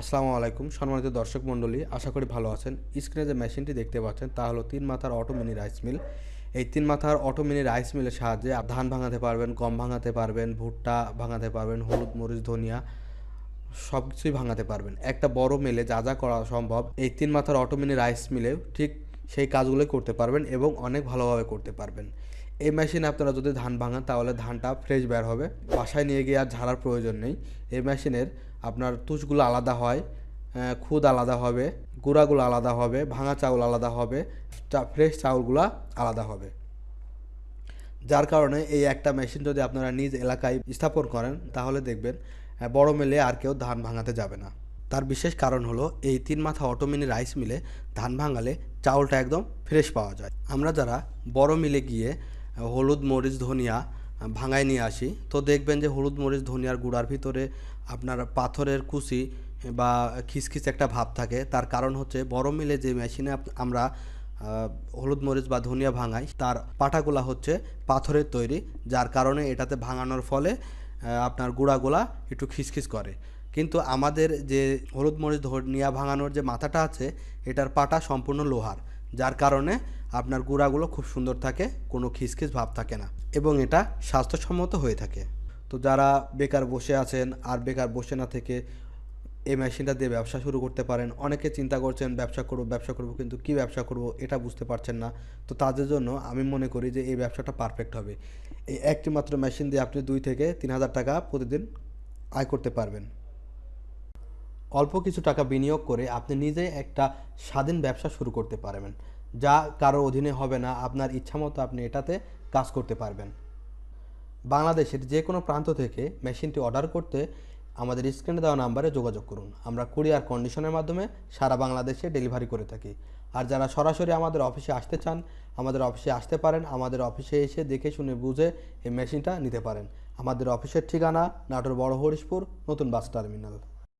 আসসালামু আলাইকুম, সম্মানিত দর্শক মণ্ডলী, আশা করি ভালো আছেন। স্ক্রিনে যে মেশিনটি দেখতে পাচ্ছেন, তা হলো তিন মাথার অটো মিনি রাইস মিল। এই তিন মাথার অটো মিনি রাইস মিলের সাহায্যে ধান ভাঙাতে পারবেন, গম ভাঙাতে পারবেন, ভুট্টা ভাঙাতে পারবেন, হলুদ, মরিচ, ধনিয়া সব কিছুই ভাঙাতে পারবেন। একটা বড় মিলে যা যা করা সম্ভব, এই তিন মাথার অটো মিনি রাইস মিলেও ঠিক সেই কাজগুলোই করতে পারবেন এবং অনেক ভালোভাবে করতে পারবেন। এই মেশিনে আপনারা যদি ধান ভাঙান, তাহলে ধানটা ফ্রেশ বের হবে। বাসায় নিয়ে গিয়ে আর ঝাড়ার প্রয়োজন নেই। এই মেশিনের আপনার তুষগুলো আলাদা হয় খুদ আলাদা হবে, গুঁড়াগুলো আলাদা হবে, ভাঙা চাউল আলাদা হবে ফ্রেশ চাউলগুলো আলাদা হবে। যার কারণে এই একটা মেশিন যদি আপনারা নিজ এলাকায় স্থাপন করেন, তাহলে দেখবেন বড় মিলে আর কেউ ধান ভাঙাতে যাবে না। তার বিশেষ কারণ হলো, এই তিন মাথা অটোমিনি রাইস মিলে ধান ভাঙালে চাউলটা একদম ফ্রেশ পাওয়া যায়। আমরা যারা বড় মিলে গিয়ে হলুদ মরিচ, ধনিয়া ভাঙায় নিয়ে আসি। তো দেখবেন যে হলুদ মরিচ, ধনিয়ার গুঁড়ার ভিতরে আপনার পাথরের কুচি বা খিসখিস একটা ভাব থাকে। তার কারণ হচ্ছে বড় মিলে যে মেশিনে আমরা হলুদ মরিচ বা ধনিয়া ভাঙাই, তার পাটাগুলা হচ্ছে পাথরের তৈরি, যার কারণে এটাতে ভাঙানোর ফলে আপনার গুঁড়াগুলা একটু খিসখিস করে। কিন্তু আমাদের যে হলুদ মরিচ, ধনিয়া ভাঙানোর যে মাথাটা আছে, এটার পাটা সম্পূর্ণ লোহার। যার কারণে আপনার গুঁড়াগুলো খুব সুন্দর থাকে, কোনো খিসখিস ভাব থাকে না এবং এটা স্বাস্থ্যসম্মত হয়ে থাকে। তো যারা বেকার বসে আছেন আর বেকার বসে না থেকে এই মেশিনটা দিয়ে ব্যবসা শুরু করতে পারেন, অনেকে চিন্তা করছেন ব্যবসা করব ব্যবসা করব, কিন্তু কি ব্যবসা করব এটা বুঝতে পারছেন না। তো তাদের জন্য আমি মনে করি যে এই ব্যবসাটা পারফেক্ট হবে। এই একটি মাত্র মেশিন দিয়ে আপনি দুই থেকে তিন হাজার টাকা প্রতিদিন আয় করতে পারবেন। অল্প কিছু টাকা বিনিয়োগ করে আপনি নিজে একটা স্বাধীন ব্যবসা শুরু করতে পারবেন, যা কারও অধীনে হবে না, আপনার ইচ্ছামতো আপনি এটাতে কাজ করতে পারবেন। বাংলাদেশের যে কোনো প্রান্ত থেকে মেশিনটি অর্ডার করতে আমাদের স্ক্রিনে দেওয়া নাম্বারে যোগাযোগ করুন। আমরা কুরিয়ার কন্ডিশনের মাধ্যমে সারা বাংলাদেশে ডেলিভারি করে থাকি। আর যারা সরাসরি আমাদের অফিসে আসতে চান, আমাদের অফিসে আসতে পারেন, আমাদের অফিসে এসে দেখে শুনে বুঝে এই মেশিনটা নিতে পারেন। আমাদের অফিসের ঠিকানা নাটোর বড় হরিশপুর, নতুন বাস টার্মিনাল।